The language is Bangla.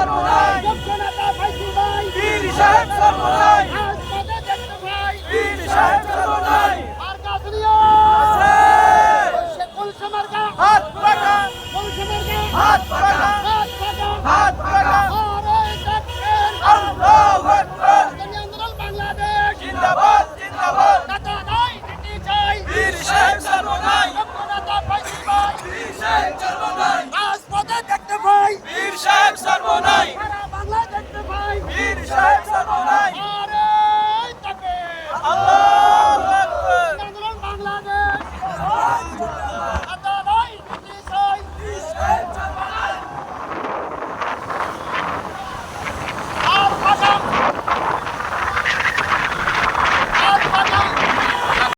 সর্বদাই। বীর সাহেব সর্বদাই। বীর সাহেব